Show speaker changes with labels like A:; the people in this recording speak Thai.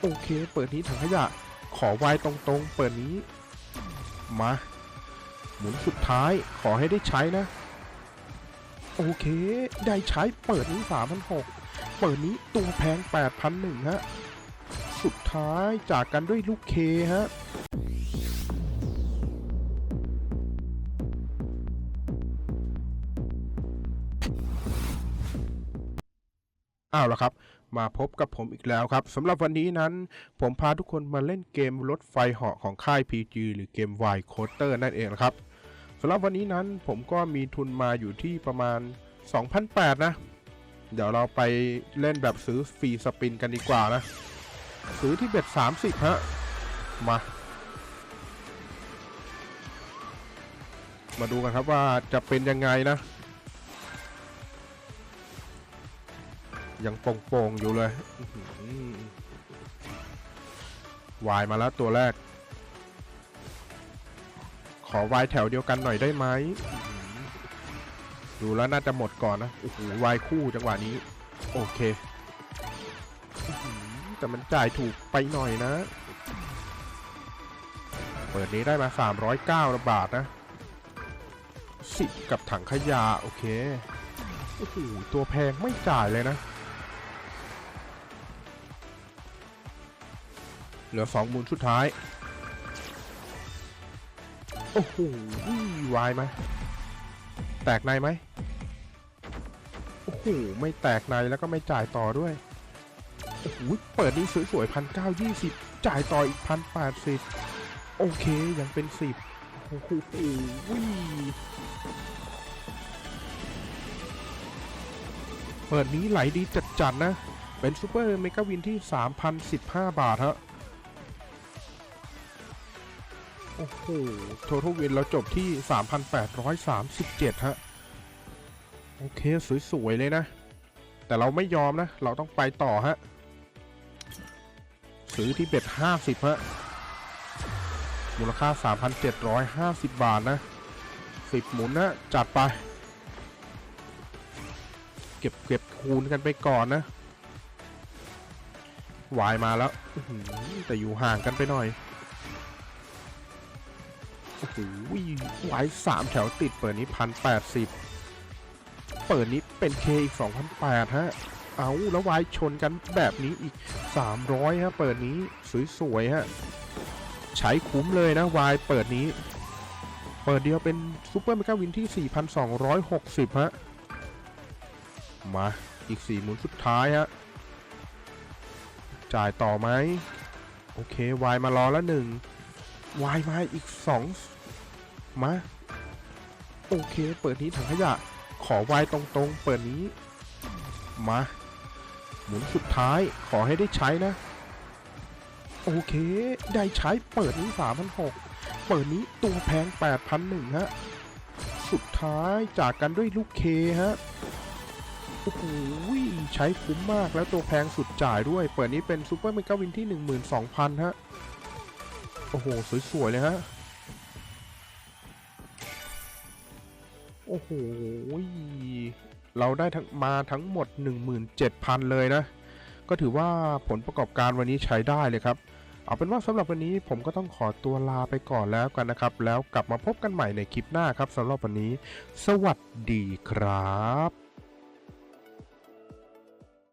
A: โอเค เปิดนี้ถังขยะ ขอไวายตรงๆ เปิดนี้ มา หมุนสุดท้ายขอให้ได้ใช้นะ โอเค ได้ใช้เปิดนี้3,600เปิดนี้ตัวแพง8,001ฮะ สุดท้ายจากกันด้วยลูกเคฮะเอาละครับ มาพบกับผมอีกแล้วครับสำหรับวันนี้นั้น ผมพาทุกคนมาเล่นเกมรถไฟเหาะของค่าย PG หรือเกม Y Coaster นั่นเองครับสำหรับวันนี้นั้นผมก็มีทุนมาอยู่ที่ประมาณ2,800นะ เดี๋ยวเราไปเล่นแบบซื้อฟรีสปินกันดีกว่านะ ซื้อที่เบ็ด30 ฮะ มา มาดูกันครับว่าจะเป็นยังไงนะ ยังโป่งๆอยู่เลยวายมาแล้วตัวแรก ขอวายแถวเดียวกันหน่อยได้ไหมดูแล้วน่าจะหมดก่อนนะโอ้โหวายคู่จังหวะนี้ โอเคแต่มันจ่ายถูกไปหน่อยนะ เปิดนี้ได้มา 309บาทนะสิบกับถังขยะ โอเคโอ้โหตัวแพงไม่จ่ายเลยนะ เหลือสองมุนสุดท้าย โอ้โหวายไหม แตกในไหม โอ้โห ไม่แตกในแล้วก็ไม่จ่ายต่อด้วย โอ้โห เปิดนี้สวยๆพันเก้ายี่สิบจ่ายต่ออีกพันแปดสิบโอเค ยังเป็นสิบโอ้โหเปิดนี้ไหลดีจัดๆนะ เป็นซูเปอร์เมกาวินที่ 3,015 บาทฮะ โอ้โหโทท a วินเราจบที่ 3,837 ฮะ โอเค สวย ๆ เลยนะ แต่เราไม่ยอมนะ เราต้องไปต่อฮะ ซื้อที่เบ็ด 50 ฮะ มูลค่า 3,750 บาทนะ 10 หมุนนะ จัดไป เก็บเก็บคูณกันไปก่อนนะวายมาแล้วแต่อยู่ห่างกันไปหน่อย โอ้โหวายสามแถวติดเปิดนี้พันแปดสิบเปิดนี้เป็นเคอีกสองพันแปดฮะ เอาแล้ววายชนกันแบบนี้อีกสามร้อยฮะ เปิดนี้สวยๆฮะ ใช้คุ้มเลยนะวายเปิดนี้ เปิดเดียวเป็นซูเปอร์เมกาวินที่ 4,260 ฮะ มาอีก4หมุนสุดท้ายฮะ จ่ายต่อไหมโอเควายมารอแล้วหนึ่งวายมาอีกสอง มา โอเค เปิดนี้ถังขยะ ขอวายตรงๆ เปิดนี้ มา หมุนสุดท้าย ขอให้ได้ใช้นะ โอเค ได้ใช้ เปิดนี้3,600เปิดนี้ตัวแพง8,001ฮะ สุดท้ายจากกันด้วยลูกเคฮะโอ้โหใช้คุ้มมากแล้วตัวแพงสุดจ่ายด้วย เปิดนี้เป็นซูเปอร์เมกาวินที่ 12,000 ฮะ โอ้โห สวย ๆ เลยฮะ โอ้โห เราได้ทั้งมาทั้งหมด 17,000 เลยนะ ก็ถือว่าผลประกอบการวันนี้ใช้ได้เลยครับ เอาเป็นว่าสำหรับวันนี้ผมก็ต้องขอตัวลาไปก่อนแล้วกันนะครับ แล้วกลับมาพบกันใหม่ในคลิปหน้าครับสำหรับวันนี้ สวัสดีครับ